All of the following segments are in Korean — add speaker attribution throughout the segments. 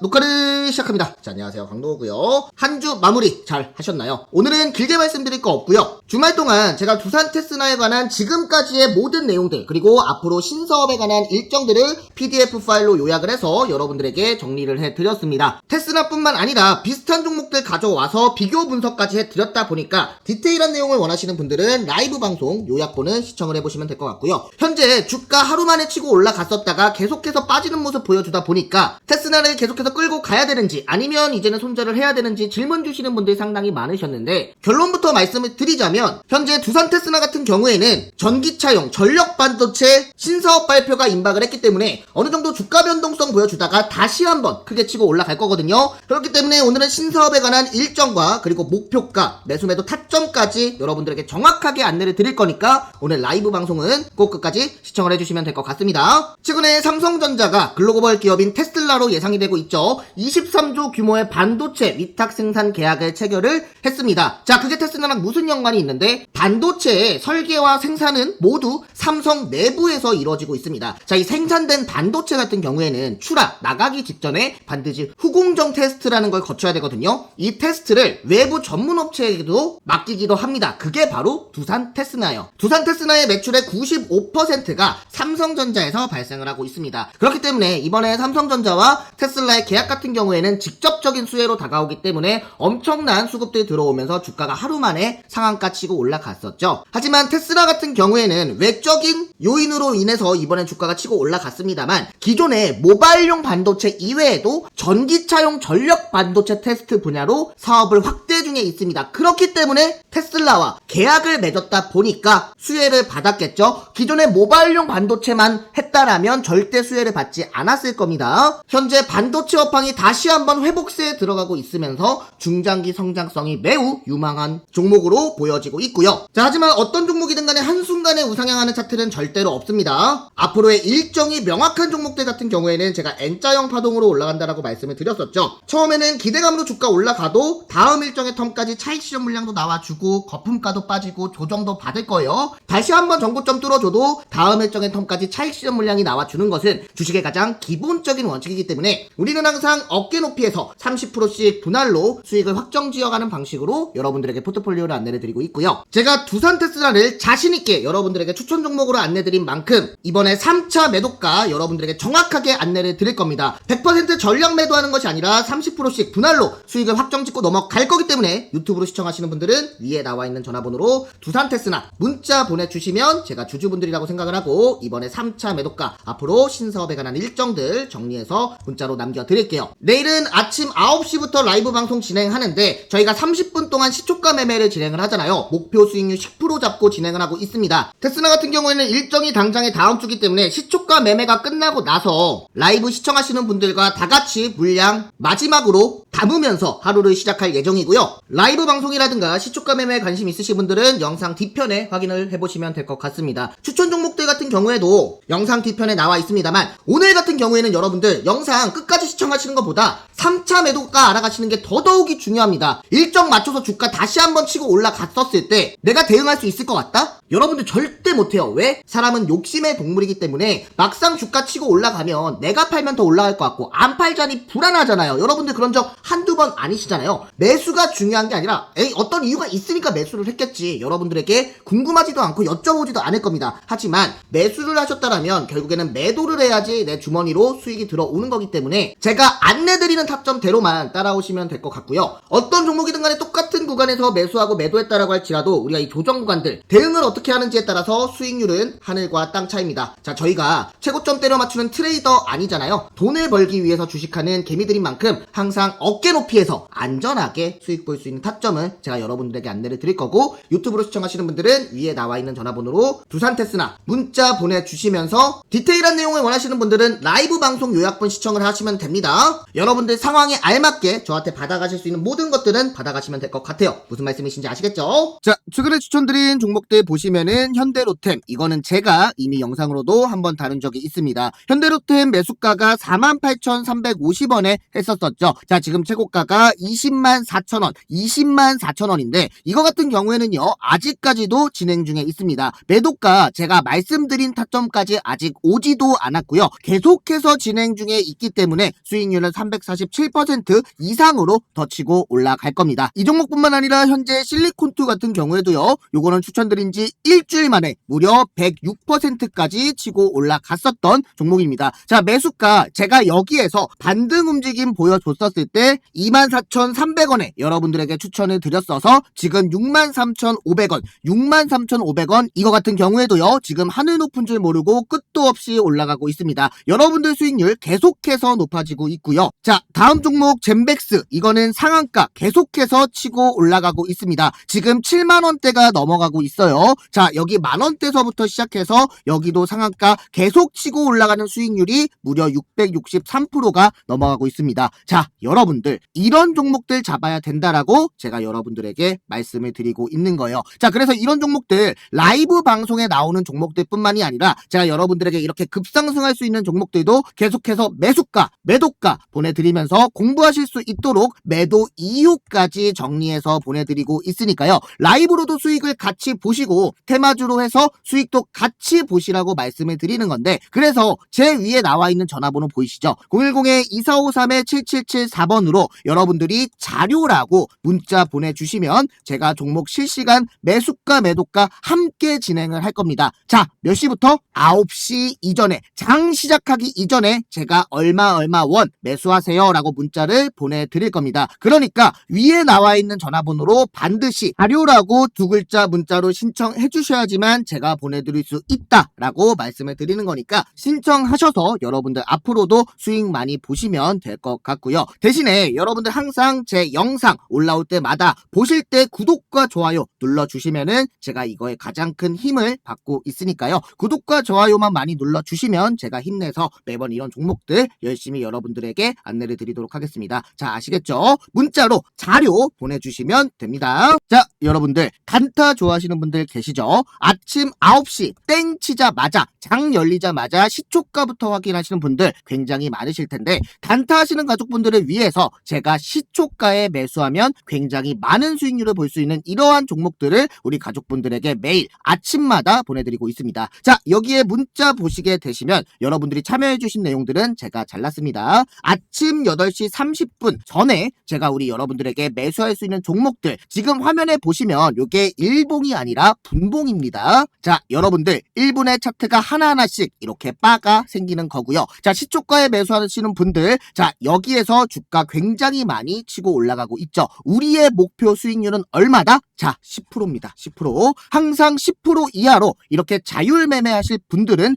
Speaker 1: 녹화를 시작합니다. 자, 안녕하세요. 강도고요. 한 주 마무리 잘 하셨나요? 오늘은 길게 말씀드릴 거 없고요. 주말 동안 제가 두산 테스나에 관한 지금까지의 모든 내용들 그리고 앞으로 신사업에 관한 일정들을 PDF 파일로 요약을 해서 여러분들에게 정리를 해드렸습니다. 테스나뿐만 아니라 비슷한 종목들 가져와서 비교 분석까지 해드렸다 보니까 디테일한 내용을 원하시는 분들은 라이브 방송 요약본을 시청을 해보시면 될 것 같고요. 현재 주가 하루 만에 치고 올라갔었다가 계속해서 빠지는 모습 보여주다 보니까 테스나를 계속해서 끌고 가야 되는지 아니면 이제는 손절을 해야 되는지 질문 주시는 분들이 상당히 많으셨는데 결론부터 말씀을 드리자면 현재 두산 테스나 같은 경우에는 전기차용 전력 반도체 신사업 발표가 임박을 했기 때문에 어느 정도 주가 변동성 보여주다가 다시 한번 크게 치고 올라갈 거거든요. 그렇기 때문에 오늘은 신사업에 관한 일정과 그리고 목표가 매수 매도 타점까지 여러분들에게 정확하게 안내를 드릴 거니까 오늘 라이브 방송은 꼭 끝까지 시청을 해주시면 될 것 같습니다. 최근에 삼성전자가 글로벌 기업인 테슬라로 예상이 되고 있죠. 23조 규모의 반도체 위탁 생산 계약을 체결을 했습니다. 자, 그게 테슬라랑 무슨 연관이 있는데 반도체의 설계와 생산은 모두 삼성 내부에서 이루어지고 있습니다. 자, 이 생산된 반도체 같은 경우에는 추락 나가기 직전에 반드시 후공정 테스트라는 걸 거쳐야 되거든요. 이 테스트를 외부 전문 업체에게도 맡기기도 합니다. 그게 바로 두산 테스나예요. 두산 테스나의 매출의 95%가 삼성전자에서 발생을 하고 있습니다. 그렇기 때문에 이번에 삼성전자와 테슬라의 계약 같은 경우에는 직접적인 수혜로 다가오기 때문에 엄청난 수급들이 들어오면서 주가가 하루 만에 상한가 치고 올라갔었죠. 하지만 테슬라 같은 경우에는 외적인 요인으로 인해서 이번엔 주가가 치고 올라갔습니다만 기존의 모바일용 반도체 이외에도 전기차용 전력 반도체 테스트 분야로 사업을 확대 중에 있습니다. 그렇기 때문에 테슬라와 계약을 맺었다 보니까 수혜를 받았겠죠. 기존의 모바일용 반도체만 했다라면 절대 수혜를 받지 않았을 겁니다. 현재 반도체 업황이 다시 한번 회복세에 들어가고 있으면서 중장기 성장성이 매우 유망한 종목으로 보여지고 있고요. 자, 하지만 어떤 종목이든 간에 한순간에 우상향하는 차트는 절대로 없습니다. 앞으로의 일정이 명확한 종목들 같은 경우에는 제가 N자형 파동으로 올라간다라고 말씀을 드렸었죠. 처음에는 기대감으로 주가 올라가도 다음 일정의 텀까지 차익 실현 물량도 나와주고 거품가도 빠지고 조정도 받을 거예요. 다시 한번 정고점 뚫어줘도 다음 일정의 텀까지 차익 실현 물량이 나와주는 것은 주식의 가장 기본적인 원칙이기 때문에 우리는 항상 어깨 높이에서 30%씩 분할로 수익을 확정 지어가는 방식으로 여러분들에게 포트폴리오를 안내를 드리고 있고요. 제가 두산 테슬라를 자신있게 여러분들에게 추천 종목으로 안내드린 만큼 이번에 3차 매도가 여러분들에게 정확하게 안내를 드릴 겁니다. 100% 전량 매도하는 것이 아니라 30%씩 분할로 수익을 확정 짓고 넘어갈 거기 때문에 유튜브로 시청하시는 분들은 위에 나와 있는 전화번호로 두산 테스나 문자 보내주시면 제가 주주분들이라고 생각을 하고 이번에 3차 매도가 앞으로 신사업에 관한 일정들 정리해서 문자로 남겨드릴게요. 내일은 아침 9시부터 라이브 방송 진행하는데 저희가 30분 동안 시초가 매매를 진행을 하잖아요. 목표 수익률 10% 잡고 진행을 하고 있습니다. 테스나 같은 경우에는 일정이 당장에 다음 주기 때문에 시초가 매매가 끝나고 나서 라이브 시청하시는 분들과 다 같이 물량 마지막으로 담으면서 하루를 시작할 예정이고요. 라이브 방송이라든가 시초가 매매에 관심 있으신 분들은 영상 뒤편에 확인을 해보시면 될 것 같습니다. 추천 종목들 같은 경우에도 영상 뒤편에 나와 있습니다만 오늘 같은 경우에는 여러분들 영상 끝까지 시청하시는 것보다 3차 매도가 알아가시는 게 더더욱이 중요합니다. 일정 맞춰서 주가 다시 한번 치고 올라갔었을 때 내가 대응할 수 있을 것 같다? 여러분들 절대 못해요. 왜? 사람은 욕심의 동물이기 때문에 막상 주가 치고 올라가면 내가 팔면 더 올라갈 것 같고 안 팔자니 불안하잖아요. 여러분들 그런 적 한두 번 아니시잖아요. 매수가 중요한 게 아니라 에이 어떤 이유가 있으니까 매수를 했겠지. 여러분들에게 궁금하지도 않고 여쭤보지도 않을 겁니다. 하지만 매수를 하셨다라면 결국에는 매도를 해야지 내 주머니로 수익이 들어오는 거기 때문에 제가 안내드리는 타점대로만 따라오시면 될 것 같고요. 어떤 종목이든 간에 똑같은 구간에서 매수하고 매도했다라고 할지라도 우리가 이 조정 구간들 대응을 어떻게 하는지에 따라서 수익률은 하늘과 땅 차이입니다. 자, 저희가 최고점 때려 맞추는 트레이더 아니잖아요. 돈을 벌기 위해서 주식하는 개미들인 만큼 항상 어깨 높이에서 안전하게 수익 볼 수 있는 타점은 제가 여러분들에게 안내를 드릴 거고 유튜브로 시청하시는 분들은 위에 나와 있는 전화번호로 두산 테스나 문자 보내주시면서 디테일한 내용을 원하시는 분들은 라이브 방송 요약본 시청을 하시면 됩니다. 여러분들 상황에 알맞게 저한테 받아가실 수 있는 모든 것들은 받아가시면 될 것 같아 요. 무슨 말씀이신지 아시겠죠? 자, 최근에 추천드린 종목들 보시면은 현대로템 이거는 제가 이미 영상으로도 한번 다룬 적이 있습니다. 현대로템 매수가가 48,350원에 했었었죠. 자, 지금 최고가가 20만 4천 원, 20만 4천 원인데 이거 같은 경우에는요, 아직까지도 진행 중에 있습니다. 매도가 제가 말씀드린 타점까지 아직 오지도 않았고요. 계속해서 진행 중에 있기 때문에 수익률은 340 97% 이상으로 더 치고 올라갈 겁니다. 이 종목뿐만 아니라 현재 실리콘투 같은 경우에도요. 요거는 추천드린 지 일주일 만에 무려 106%까지 치고 올라갔었던 종목입니다. 자, 매수가 제가 여기에서 반등 움직임 보여줬었을 때 24,300원에 여러분들에게 추천을 드렸어서 지금 63,500원, 63,500원 이거 같은 경우에도요. 지금 하늘 높은 줄 모르고 끝 도 없이 올라가고 있습니다. 여러분들 수익률 계속해서 높아지고 있고요. 자, 다음 종목 젠백스 이거는 상한가 계속해서 치고 올라가고 있습니다. 지금 7만 원대가 넘어가고 있어요. 자, 여기 만 원대서부터 시작해서 여기도 상한가 계속 치고 올라가는 수익률이 무려 663%가 넘어가고 있습니다. 자, 여러분들 이런 종목들 잡아야 된다라고 제가 여러분들에게 말씀을 드리고 있는 거예요. 자, 그래서 이런 종목들 라이브 방송에 나오는 종목들뿐만이 아니라 제가 여러분들 에게 이렇게 급상승할 수 있는 종목들도 계속해서 매수가, 매도가 보내드리면서 공부하실 수 있도록 매도 이유까지 정리해서 보내드리고 있으니까요. 라이브로도 수익을 같이 보시고 테마주로 해서 수익도 같이 보시라고 말씀을 드리는 건데 그래서 제 위에 나와 있는 전화번호 보이시죠? 010-2453-7774번으로 여러분들이 자료라고 문자 보내주시면 제가 종목 실시간 매수가 매도가 함께 진행을 할 겁니다. 자, 몇 시부터? 9시 이전에 장 시작하기 이전에 제가 얼마 얼마 원 매수하세요 라고 문자를 보내드릴 겁니다. 그러니까 위에 나와 있는 전화번호로 반드시 자료라고 두 글자 문자로 신청해 주셔야지만 제가 보내드릴 수 있다 라고 말씀을 드리는 거니까 신청하셔서 여러분들 앞으로도 수익 많이 보시면 될 것 같고요. 대신에 여러분들 항상 제 영상 올라올 때마다 보실 때 구독과 좋아요 눌러주시면은 제가 이거에 가장 큰 힘을 받고 있으니까요. 구독과 좋아요만 많이 눌러주시면 제가 힘내서 매번 이런 종목들 열심히 여러분들에게 안내를 드리도록 하겠습니다. 자, 아시겠죠? 문자로 자료 보내주시면 됩니다. 자, 여러분들 단타 좋아하시는 분들 계시죠? 아침 9시 땡 치자마자 장 열리자마자 시초가부터 확인하시는 분들 굉장히 많으실 텐데 단타 하시는 가족분들을 위해서 제가 시초가에 매수하면 굉장히 많은 수익률을 볼 수 있는 이러한 종목들을 우리 가족분들에게 매일 아침마다 보내드리고 있습니다. 자, 여기에 문자 보시게 되시면 여러분들이 참여해주신 내용들은 제가 잘랐습니다. 아침 8시 30분 전에 제가 우리 여러분들에게 매수할 수 있는 종목들 지금 화면에 보시면 이게 일봉이 아니라 분봉입니다. 자, 여러분들 1분의 차트가 하나하나씩 이렇게 바가 생기는 거고요. 자, 시초가에 매수하시는 분들 자, 여기에서 주가 굉장히 많이 치고 올라가고 있죠. 우리의 목표 수익률은 얼마다? 자, 10%입니다. 10%. 항상 10% 이하로 이렇게 자율 매매하실 분들은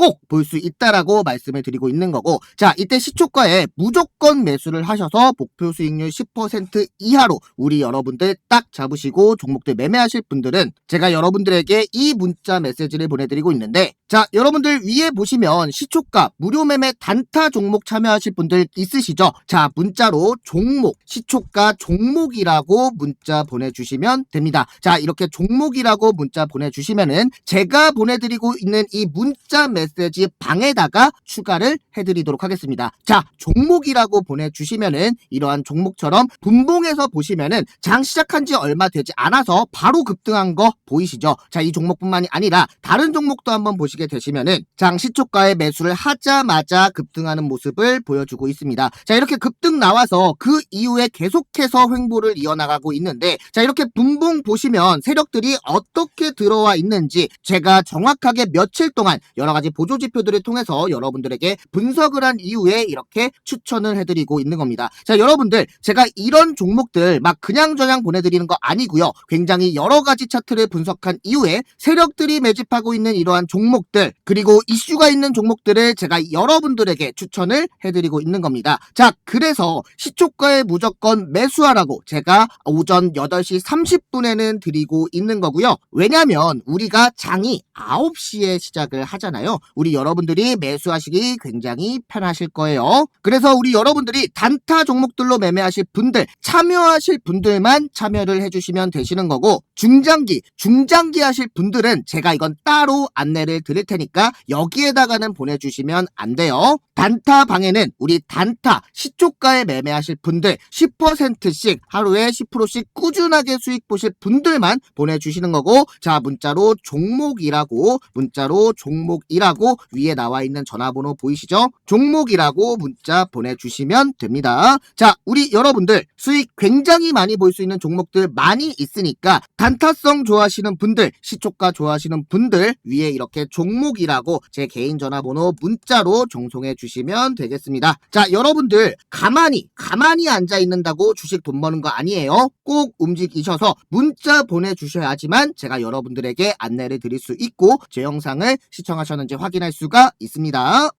Speaker 1: 꼭 볼 수 있다라고 말씀을 드리고 있는 거고, 자, 이때 시초가에 무조건 매수를 하셔서 목표 수익률 10% 이하로 우리 여러분들 딱 잡으시고 종목들 매매하실 분들은 제가 여러분들에게 이 문자 메시지를 보내드리고 있는데, 자, 여러분들 위에 보시면 시초가 무료 매매 단타 종목 참여하실 분들 있으시죠? 자, 문자로 종목, 시초가 종목이라고 문자 보내주시면 됩니다. 자, 이렇게 종목이라고 문자 보내주시면은 제가 보내드리고 있는 이 문자 메시지 방에다가 추가를 해드리도록 하겠습니다. 자, 종목이라고 보내주시면은 이러한 종목처럼 분봉에서 보시면은 장 시작한 지 얼마 되지 않아서 바로 급등한 거 보이시죠? 자, 이 종목뿐만이 아니라 다른 종목도 한번 보시게 되시면은 장 시초가에 매수를 하자마자 급등하는 모습을 보여주고 있습니다. 자, 이렇게 급등 나와서 그 이후에 계속해서 횡보를 이어나가고 있는데 자, 이렇게 분봉 보시면 세력들이 어떻게 들어와 있는지 제가 정확하게 며칠 동안 여러 가지 보조 지표들을 통해서 여러분들에게 분석을 한 이후에 이렇게 추천을 해드리고 있는 겁니다. 자, 여러분들 제가 이런 종목들 막 그냥 저냥 보내드리는 거 아니고요. 굉장히 여러 가지 차트를 분석한 이후에 세력들이 매집하고 있는 이러한 종목들 그리고 이슈가 있는 종목들을 제가 여러분들에게 추천을 해드리고 있는 겁니다. 자, 그래서 시초가에 무조건 매수하라고 제가 오전 8시 30분에는 드리고 있는 거고요. 왜냐면 우리가 장이 9시에 시작을 하잖아요. 우리 여러분들이 매수하시기 굉장히 편하실 거예요. 그래서 우리 여러분들이 단타 종목들로 매매하실 분들, 참여하실 분들만 참여를 해주시면 되시는 거고, 중장기, 중장기 하실 분들은 제가 이건 따로 안내를 드릴 테니까 여기에다가는 보내주시면 안 돼요. 단타 방에는 우리 단타 시초가에 매매하실 분들 10%씩 하루에 10%씩 꾸준하게 수익 보실 분들만 보내주시는 거고 자 문자로 종목이라고 문자로 종목이라고 위에 나와 있는 전화번호 보이시죠? 종목이라고 문자 보내주시면 됩니다. 자 우리 여러분들 수익 굉장히 많이 볼 수 있는 종목들 많이 있으니까 단타성 좋아하시는 분들 시초가 좋아하시는 분들 위에 이렇게 종목이라고 제 개인 전화번호 문자로 종송해 주시면 되겠습니다. 자 여러분들 가만히 가만히 앉아 있는다고 주식 돈 버는 거 아니에요. 꼭 움직이셔서 문자 보내주셔야지만 제가 여러분들에게 안내를 드릴 수 있고 제 영상을 시청하셨는지 확인할 수가 있습니다.